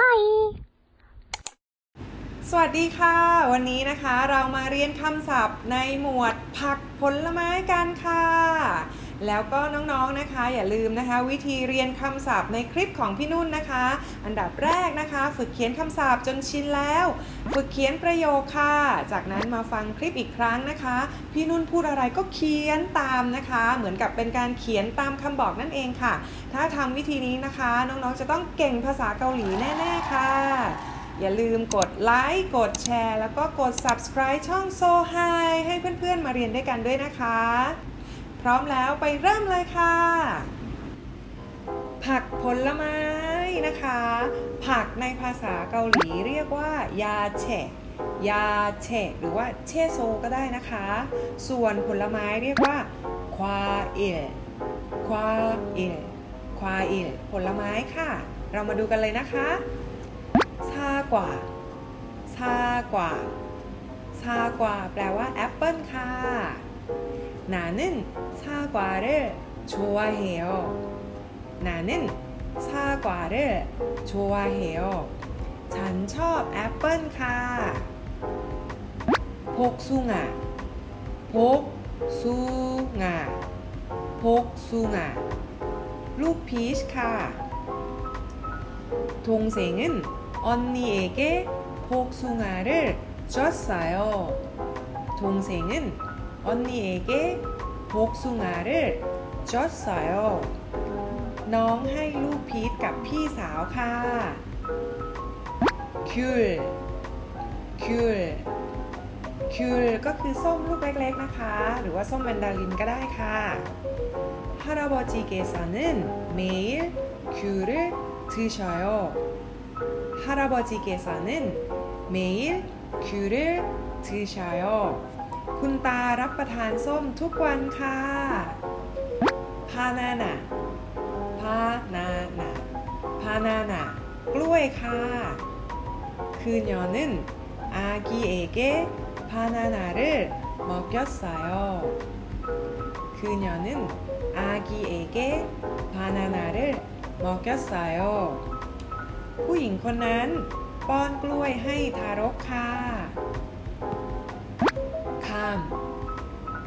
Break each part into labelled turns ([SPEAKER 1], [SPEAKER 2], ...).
[SPEAKER 1] ฮ
[SPEAKER 2] สวัสดีค่ะ วันนี้นะคะเรามาเรียนคำศัพท์ในหมวดผักผลไม้กันค่ะแล้วก็น้องๆนะคะ อย่าลืมนะคะ วิธีเรียนคำศัพท์ในคลิปของพี่นุ่นนะคะ อันดับแรกนะคะ ฝึกเขียนคำศัพท์จนชินแล้ว ฝึกเขียนประโยคค่ะจากนั้นมาฟังคลิปอีกครั้งนะคะ พี่นุ่นพูดอะไรก็เขียนตามนะคะ เหมือนกับเป็นการเขียนตามคำบอกนั่นเองค่ะ ถ้าทำวิธีนี้นะคะน้องๆจะต้องเก่งภาษาเกาหลีแน่ๆค่ะ อย่าลืมกดไลค์กดแชร์แล้วก็กด subscribe ช่อง So High ให้เพื่อนๆ มาเรียนด้วยกันด้วยนะคะพร้อมแล้วไปเริ่มเลยค่ะ ผักผลไม้นะคะผักในภาษาเกาหลีเรียกว่ายาเฉะยาเฉะหรือว่าเชโซก็ได้นะคะ ส่วนผลไม้เรียกว่า ควาเอลควาเอลควาเอลผลไม้ค่ะ เรามาดูกันเลยนะคะ ซากว่าซากว่าซากว่าแปลว่าแอปเปิลค่ะ 나는 사과를 좋아해요. 나는 사과를 좋아해요. 잔첩 애플카 복숭아 복숭아 복숭아 루피시카 동생은 언니에게 복숭아를 줬어요. 동생은 언니에게 복숭아를 줬어요. น้องให้ลูกพีชกับพี่สาวค่ะคิลคิลคิลก็คือส้มลูกเล็กๆนะคะ หรือว่าส้มแมนดารินก็ได้ค่ะฮาราบอจิเกซานึนเมลคิล드셔요 할아버지께서는 매일 귤을 드셔요. คุณตารับประทานส้มทุกวันค่ะพานานะพานานะพานานะกล้วยค่ะ 그녀는 아기에게 바나나를 먹였어요. 그녀는 아기에게 바나나를 먹였어요. ผู้หญิงคนนั้นป้อนกล้วยให้ทารกค่ะ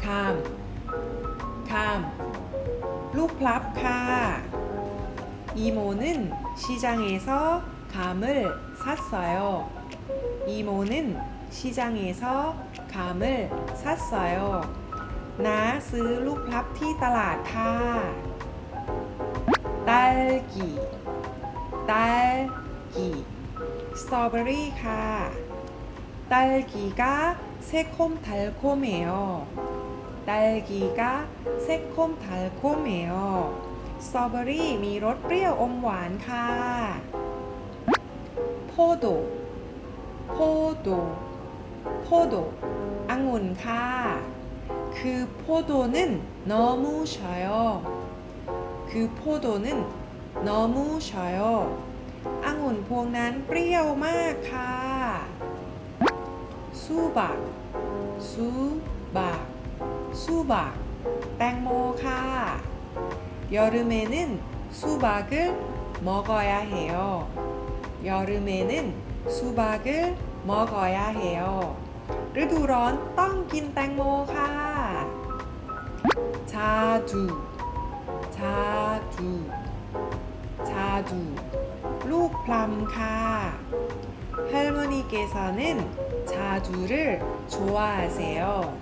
[SPEAKER 2] ข้ามขามลูกพลับค่ะ 이모는 시장에서 감을 샀어요. 이모는 시장에서 감을 샀어요. 나스루้랍티ต라 타. 딸기 딸기 스트로베리 카 딸기가 새콤달콤해요. 딸기가 새콤달콤해요. 스트로베리 미롯 뼈 엄완카. 포도, 포도, 포도, 앙운카. 그 포도는 너무 셔요. 그 포도는 너무 셔요. 앙운 봉난 뼈마카. 수박 수박 수박 땡모 카 여름에는 수박을 먹어야 해요. 여름에는 수박을 먹어야 해요. 르두런 떵긴 땡모카 자두 자두 자두 루플람카 할머니께서는 자두를 좋아하세요.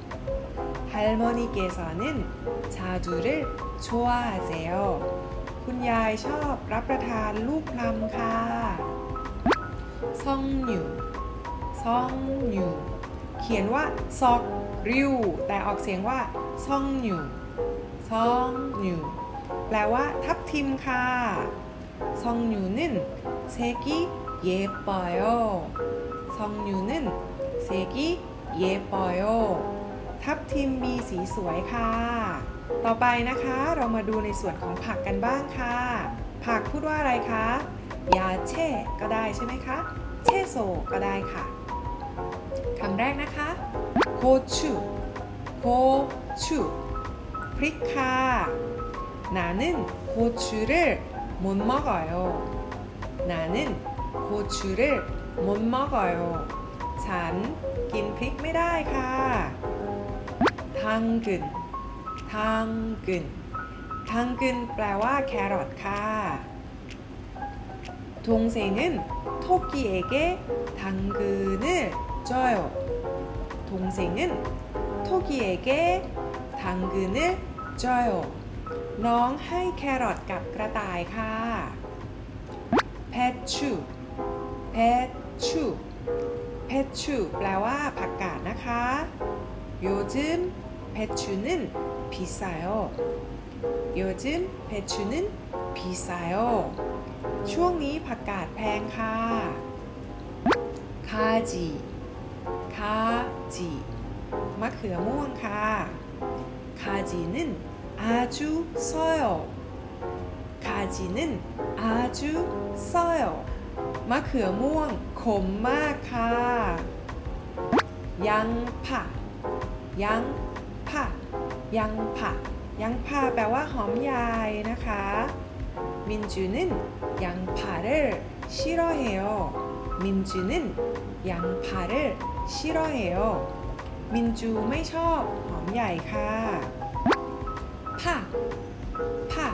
[SPEAKER 2] 할머니께서는 자두를 좋아하세요. คุณยายชอบรับประทานลูกพลัมค่ะ 성류 성류 เขียนว่า 석류 แต่ออกเสียงว่า 성류 성류 แปลว่าทับทิมค่ะ 성류는 색이 예뻐요성유는색이예뻐요ทับทิมมีสีสวยค่ะต่อไปนะคะเรามาดูในส่วนของผักกันบ้างค่ะผักพูดว่าอะไรคะยาเช่ก็ได้ใช่ไหมคะเช่โซก็ได้ค่ะคำแรกนะคะโคชูโคชูพริกค่ะน나는고추를못먹어요나는고추를못먹어요잔긴픽미다이가당근당근당근แปลว่าแครอทค่ะ동생은토끼에게당근을줘요동생은토끼에게당근을줘요น้องให้แครอทกับกระต่ายค่ะแพชชู 배추 배추 แปลว่าผักกาดนะคะ 요즘 배추는 비싸요. 요즘 배추는 비싸요. ช่วงนี้ผักกาดแพงค่ะ 가지 가지 มะเขือม่วงค่ะ 가지는 아주 써요. 가지는 아주 써요. มะเขือม่วงขมมากค่ะ ยังผักยังผักยังผักยังผ่าแปลว่าหอมใหญ่นะคะมินจูน่นยังผ่าเร่ชิโรเฮโอมินจูน่นยังผ่าเร่ชิโรเฮโอมินจูไม่ชอบหอมใหญ่ค่ะผ่าผ่า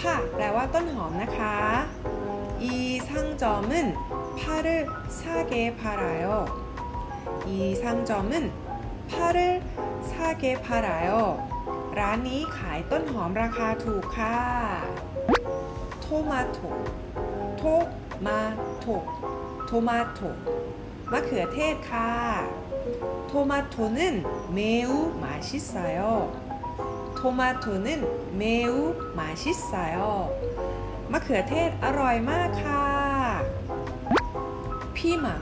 [SPEAKER 2] ผ่าแปลว่าต้นหอมนะคะ이 상점은 팔을 사게 팔아요. 이 상점은 팔을 사게 팔아요. ร้านนี้ขาย 토마토 토마토 토마토 마크테카 토마토는 매우 맛있어요. 토마토는 매우 맛있어요. มะเขือเทศอร่อยมากค่ะ พี่มัง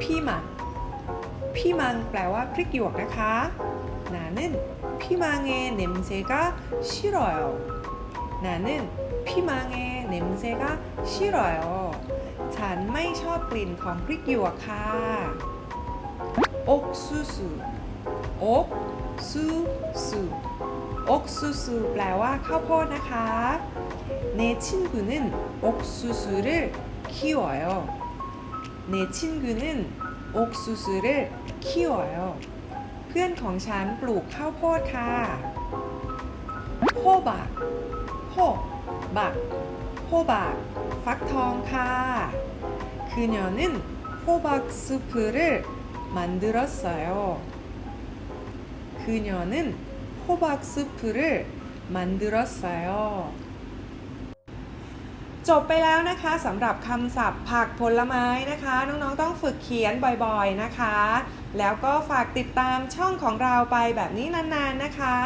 [SPEAKER 2] พี่มัง พี่มังแปลว่าพริกหยวกนะคะ นาเนนพี่มังเองเนมเซกาชิรอยนาเนนพี่มังเองเนมเซกาชิรอยฉันไม่ชอบกลิ่นของพริกหยวกค่ะ อกซูซู อกซูซู อกซูซูแปลว่าข้าวโพดนะคะ내 친구는 옥수수를 키워요. 내 친구는 옥수수를 키워요. เพื่อนของฉันปลูกข้าวโพดค่ะโฮบาก 그녀는 호박 수프를 만들었어요. 그녀는 호박 수프를 만들었어요. จบไปแล้วนะคะสำหรับคำศัพท์ผักผลไม้นะคะ น้อง ๆ ต้องฝึกเขียนบ่อยๆนะคะ แล้วก็ฝากติดตามช่องของเราไปแบบนี้นาน ๆนะคะ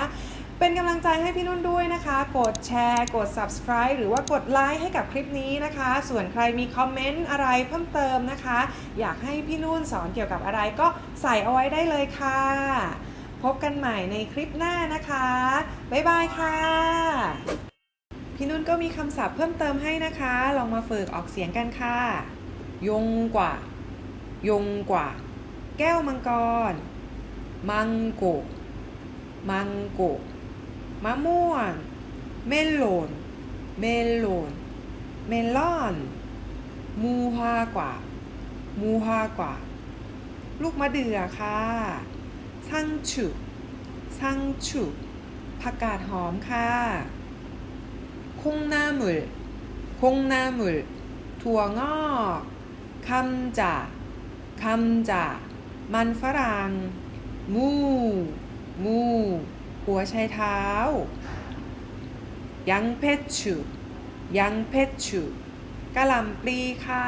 [SPEAKER 2] เป็นกำลังใจให้พี่นุ่นด้วยนะคะ กดแชร์ กด subscribe หรือว่ากดไลค์ให้กับคลิปนี้นะคะ ส่วนใครมีคอมเมนต์อะไรเพิ่มเติมนะคะ อยากให้พี่นุ่นสอนเกี่ยวกับอะไรก็ใส่เอาไว้ได้เลยค่ะ พบกันใหม่ในคลิปหน้านะคะบ๊ายบายค่ะพี่นุ่นก็มีคำศัพท์เพิ่มเติมให้นะคะ ลองมาฝึกออกเสียงกันค่ะ ยงกว่า ยงกว่า แก้วมังกร มังโก มังโกมะม่วงเมลโลนเมลโลนเมลอนมูฮากว่ามูฮากว่าลูกมะเดื่อค่ะซังฉุซังฉุผักกาดหอมค่ะ콩나물ำ나물ถั่วงอกคัมจาคัมจามันฝรั่งมูมูหัวชายเท้ายังเพชรชูยังเพชรชูกะลำปลีค่ะ